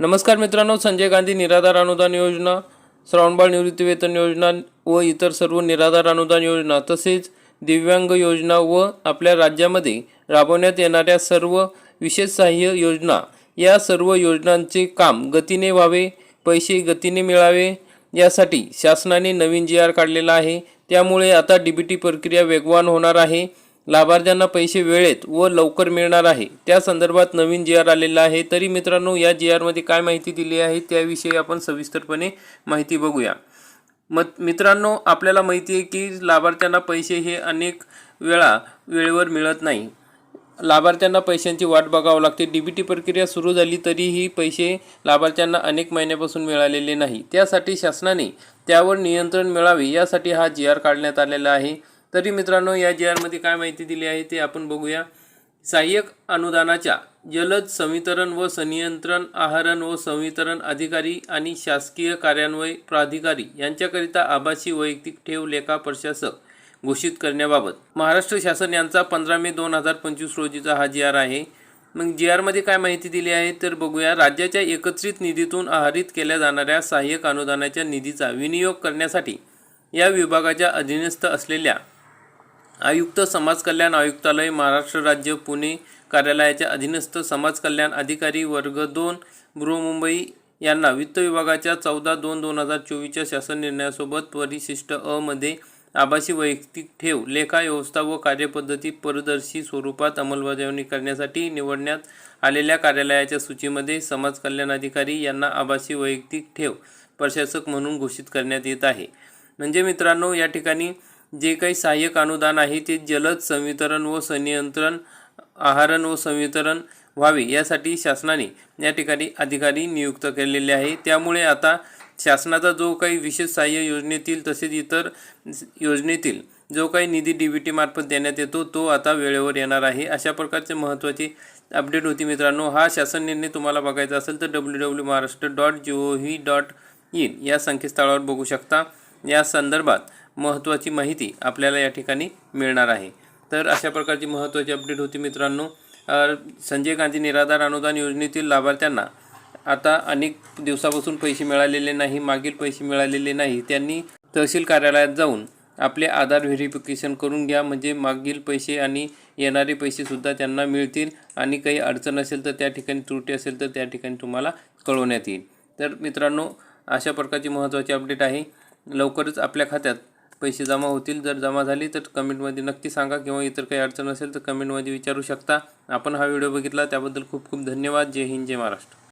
नमस्कार मित्रांनो संजय गांधी निराधार अनुदान योजना श्रावणबाळ निवृत्तीवेतन योजना व इतर सर्व निराधार अनुदान योजना तसेच दिव्यांग योजना व आपल्या राज्यामध्ये राबवण्यात येणाऱ्या सर्व विशेष सहाय्य योजना या सर्व योजनांचे काम गतीने व्हावे पैसे गतीने मिळावे यासाठी शासनाने नवीन जी आर काढलेला आहे. त्यामुळे आता डी बी टी प्रक्रिया वेगवान होणार आहे. लाभार्थ्यांना पैसे वेळेत व लवकर मिळणार आहे. त्या संदर्भात नवीन जी आर आलेला आहे. तरी मित्रांनो या जी आरमध्ये काय माहिती दिली आहे त्याविषयी आपण सविस्तरपणे माहिती बघूया. मत मित्रांनो आपल्याला माहिती आहे की लाभार्थ्यांना पैसे हे अनेक वेळा वेळेवर मिळत नाही. लाभार्थ्यांना पैशांची वाट बघावं लागते. डी बी टी प्रक्रिया सुरू झाली तरीही पैसे लाभार्थ्यांना अनेक महिन्यापासून मिळालेले नाही. त्यासाठी शासनाने त्यावर नियंत्रण मिळावे यासाठी हा जी आर काढण्यात आलेला आहे. तरी मित्रांनो या जी आरमध्ये काय माहिती दिली आहे ते आपण बघूया. सहाय्यक अनुदानाच्या जलद संवितरण व संनियंत्रण आहरण व संवितरण अधिकारी आणि शासकीय कार्यान्वय प्राधिकारी यांच्याकरिता आभासी वैयक्तिक ठेव लेखा प्रशासक घोषित करण्याबाबत. महाराष्ट्र शासन यांचा पंधरा मे दोन हजार पंचवीस रोजीचा हा जी आर आहे. मग जी आरमध्ये काय माहिती दिली आहे तर बघूया. राज्याच्या एकत्रित निधीतून आहरित केल्या जाणाऱ्या सहाय्यक अनुदानाच्या निधीचा विनियोग करण्यासाठी या विभागाच्या अधीनस्थ असलेल्या आयुक्त समाज कल्याण आयुक्तालय महाराष्ट्र राज्य पुणे कार्यालयाच्या अधीनस्थ समाज कल्याण अधिकारी वर्ग दोन बृहमुंबई यांना वित्त विभागाच्या चौदा दोन दोन हजार चोवीसच्या शासन निर्णयासोबत परिशिष्ट अ मध्ये आभासी वैयक्तिक ठेव लेखा व्यवस्था व कार्यपद्धती पारदर्शी स्वरूपात अंमलबजावणी करण्यासाठी निवडण्यात आलेल्या कार्यालयाच्या सूचीमध्ये समाज कल्याण अधिकारी यांना आभासी वैयक्तिक ठेव प्रशासक म्हणून घोषित करण्यात येत आहे. म्हणजे मित्रांनो या ठिकाणी जे काही सहाय्यक अनुदान आहे ते जलद संवितरण व संनियंत्रण आहारण व संवितरण व्हावे यासाठी शासनाने या ठिकाणी अधिकारी नियुक्त केलेले आहे. त्यामुळे आता शासनाचा जो काही विशेष सहाय्य योजनेतील तसेच इतर योजनेतील जो काही निधी डी बी टी मार्फत देण्यात येतो तो आता वेळेवर येणार आहे. अशा प्रकारचे महत्त्वाची अपडेट होती मित्रांनो. हा शासन निर्णय तुम्हाला बघायचा असेल तर W W Maharashtra dot G O V dot in या संकेतस्थळावर बघू शकता. या संदर्भात महत्त्वाची माहिती आपल्याला या ठिकाणी मिळणार आहे. तर अशा प्रकारची महत्त्वाची अपडेट होती मित्रांनो. संजय गांधी निराधार अनुदान योजनेतील लाभार्थ्यांना आता अनेक दिवसापासून पैसे मिळालेले नाही मागील पैसे मिळालेले नाही. त्यांनी तहसील कार्यालयात जाऊन आपले आधार व्हेरिफिकेशन करून घ्या. म्हणजे मागील पैसे आणि येणारे पैसेसुद्धा त्यांना मिळतील. आणि काही अडचण असेल तर त्या ठिकाणी त्रुटी असेल तर त्या ठिकाणी तुम्हाला कळवण्यात येईल. तर मित्रांनो अशा प्रकारची महत्त्वाची अपडेट आहे. लवकरच आपल्या खात्यात पैसे जमा होतील. जर जमा झाली तर कमेंटमध्ये नक्की सांगा किंवा इतर काही अडचण असेल तर कमेंटमध्ये विचारू शकता. आपण हा व्हिडिओ बघितला त्याबद्दल खूप खूप धन्यवाद. जय हिंद जय महाराष्ट्र.